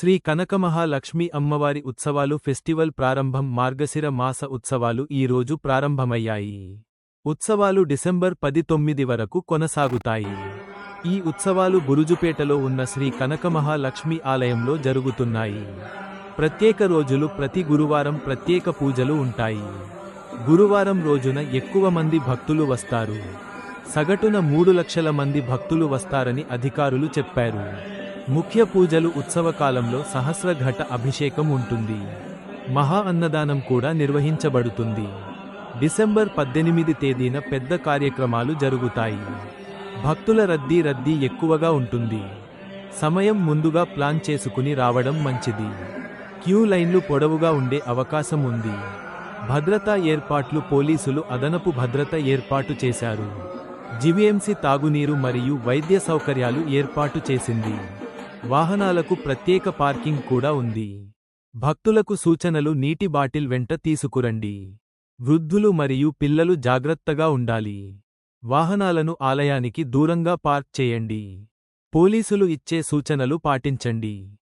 శ్రీ కనకమహాలక్ష్మి అమ్మవారి ఉత్సవాలు ఫెస్టివల్ ప్రారంభం మార్గశిర మాస ఉత్సవాలు ఈ రోజు ప్రారంభమయ్యాయి. ఉత్సవాలు డిసెంబర్ పది తొమ్మిది వరకు కొనసాగుతాయి. ఈ ఉత్సవాలు బురుజుపేటలో ఉన్న శ్రీ కనకమహాలక్ష్మి ఆలయంలో జరుగుతున్నాయి. ప్రత్యేక రోజులు ప్రతి గురువారం ప్రత్యేక పూజలు ఉంటాయి. గురువారం రోజున ఎక్కువ మంది భక్తులు వస్తారు. సగటున మూడు లక్షల మంది భక్తులు వస్తారని అధికారులు చెప్పారు. ముఖ్య పూజలు ఉత్సవకాలంలో సహస్రఘట అభిషేకం ఉంటుంది. మహా అన్నదానం కూడా నిర్వహించబడుతుంది. డిసెంబర్ పద్దెనిమిది తేదీన పెద్ద కార్యక్రమాలు జరుగుతాయి. భక్తుల రద్దీ రద్దీ ఎక్కువగా ఉంటుంది. సమయం ముందుగా ప్లాన్ చేసుకుని రావడం మంచిది. క్యూ లైన్లు పొడవుగా ఉండే అవకాశం ఉంది. భద్రతా ఏర్పాట్లు పోలీసులు అదనపు భద్రత ఏర్పాటు చేశారు. జివిఎంసి తాగునీరు మరియు వైద్య సౌకర్యాలు ఏర్పాటు చేసింది. వాహనాలకు ప్రత్యేక పార్కింగ్ కూడా ఉంది. భక్తులకు సూచనలు నీటి బాటిల్ వెంట తీసుకురండి. వృద్ధులు మరియు పిల్లలు జాగ్రత్తగా ఉండాలి. వాహనాలను ఆలయానికి దూరంగా పార్క్ చేయండి. పోలీసులు ఇచ్చే సూచనలు పాటించండి.